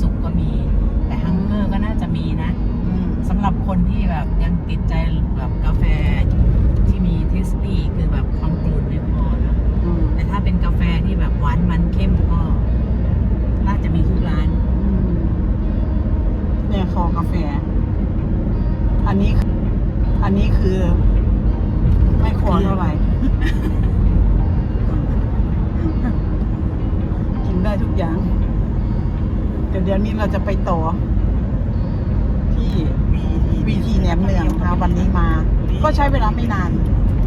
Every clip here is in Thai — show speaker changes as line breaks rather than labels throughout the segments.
สุกร์ก็มี แต่ฮังเกอร์ก็น่าจะมีนะ
อืม
สำหรับคนที่แบบยังติดใจแบบกาแฟที่มีเทสตี้คือแบบความกลุ่นไม่พอนะ
อืม
แต่ถ้าเป็นกาแฟที่แบบหวานมันเข้มก็ น่าจะมีทุกร้าน
อืมเนี่ยคอกาแฟ อันนี้ อันนี้คือ ไม่คอเท่าไหร่ วเดี๋ยวนี้เราจะไปต่อ ที่วีทีแหนมเนืองนะคะวันนี้มา ก็ใช้เวลาไม่นาน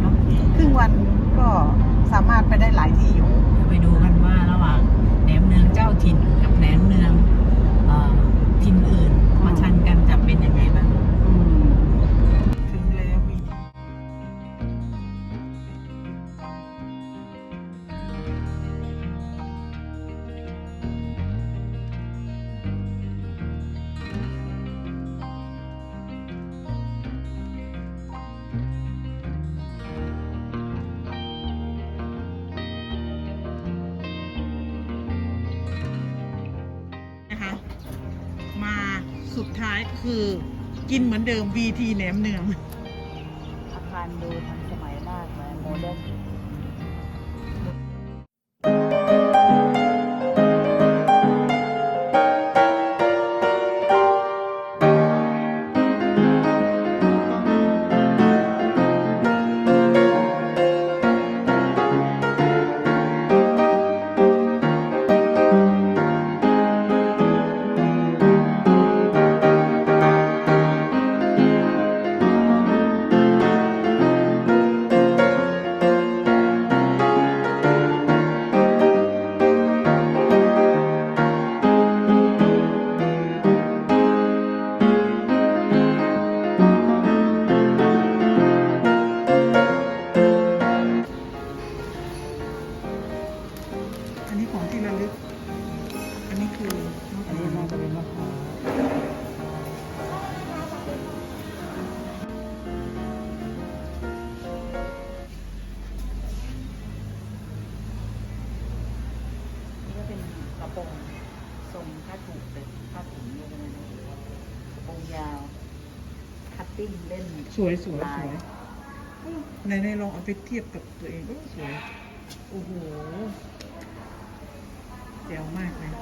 เนอะครึ่งวันก็สามารถไปได้หลายที่อยู่
ไปดูกันว่าระหว่างแหนมเนืองเจ้าถิ่นกับแหนมเนืองเอ่อถิ่นอื่นมาชันกันจะเป็นยังไง
สุดท้ายคือกินเหมือนเดิม VT แหนมเนือง
อาคารดูทันสมัยมากเลยโมเดิร์น เป็นกระโปรงทรงผ้าถุงเป็นผ้าถุงเลยนะกระโปรงยาว คัตติ้งเล่น
สวยสวยส
ลา
วยในในลองเอาไปเทียบกับตัวเองก็สวย โอ้โหแจ๋วมากเลย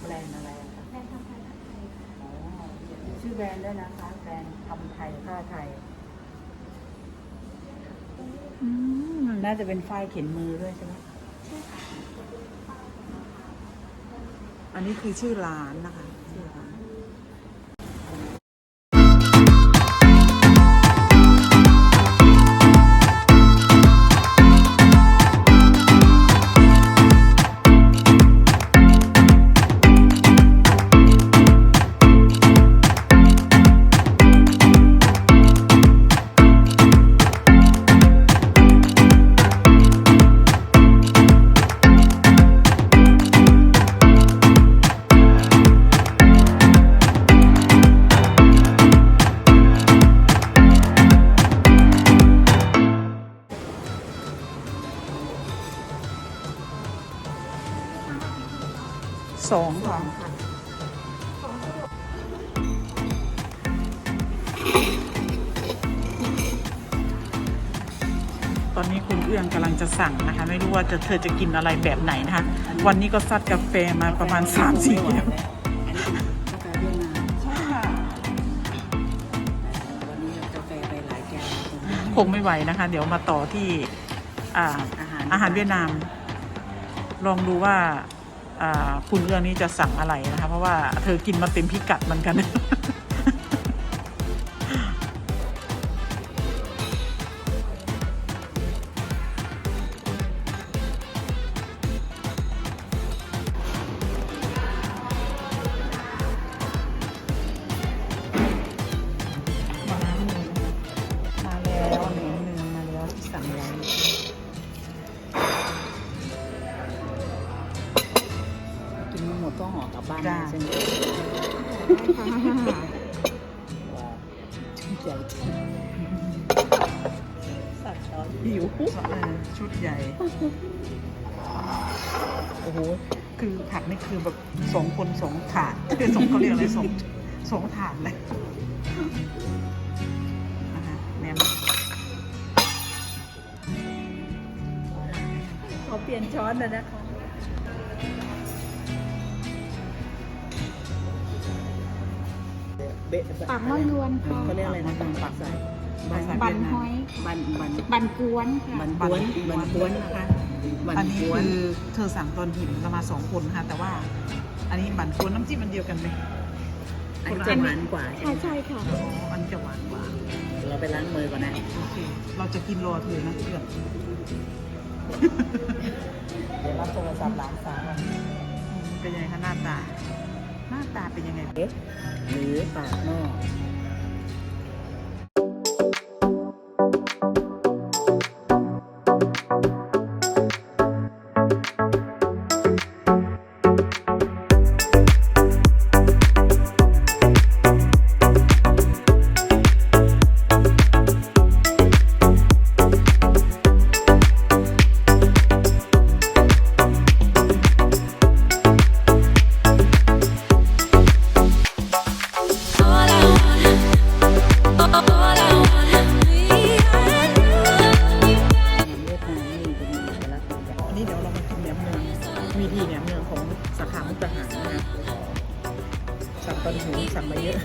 แบรนด์อะไรอะคะอ๋อชื่อแบรนด์ด้วยนะคะแบรนด์ ทำไทยผ้าไทย
อืม
น่าจะเป็นฝ้ายเข็นมือด้วยใช่ไหม
อันนี้คือชื่อร้านนะคะชื่อ สองค่ะตอนนี้คุณเอื้องกำลังจะสั่งนะคะ ไม่รู้ว่าจะเธอจะกินอะไรแบบไหนนะคะ วันนี้ก็ซัดกาแฟมาประมาณ3 4แก้ว
กาแฟเวียดนาม
ใช่ค่ะ
วันนี้กาแฟไปหลายแก้ว
คงไม่ไหวนะคะ เดี๋ยวมาต่อที่อ่า
อาหาร
อาหารเวียดนาม ลองดูว่าอ่า คุณเอื้องนี้จะสั่งอะไรนะคะ เพราะว่าเธอกินมาเต็มพิกัดเหมือนกัน สั
ตว์ช้อน
หิวชุดใหญ่ โอ้โห คือผักนี่คือแบบสองคนสองถาดคือสองเขาเรียกอะไรสองสองถาดเลยนะคะแหนม
ขอเปลี่ยนช้อนเลยนะคะ
เบะ
ปากหม้อยวนค่ะ
เขาเรียกอะไรนะ
ปังปักใส่
บัน
บันหอย
บันบัน
บันกวนค่ะ
บันกวนบันกวนนะคะบัน
อันนี้
กวน
คือเธอสั่งตอนหิมเรามาสองคนค่ะแต่ว่า อันนี้บันกวนน้ำจิ้มมันเดียวกันไหม
อันนี้จะหวานกว่า
ใช่ใช่ค่ะ
อ๋ออันนี้จะหวานกว่า
เราไปล้างมือก่อนนะ
โอเคเราจะกินรอเธอนะเพื่อน
เดี๋ยวรับโทรศัพท์หลานสาว
เป็นยังไงคะหน้าตา หน้าตาเป็นยังไง
เอ๊ะหรือปากหม้อ
สั่งตอนหิวสั่งมาเยอะ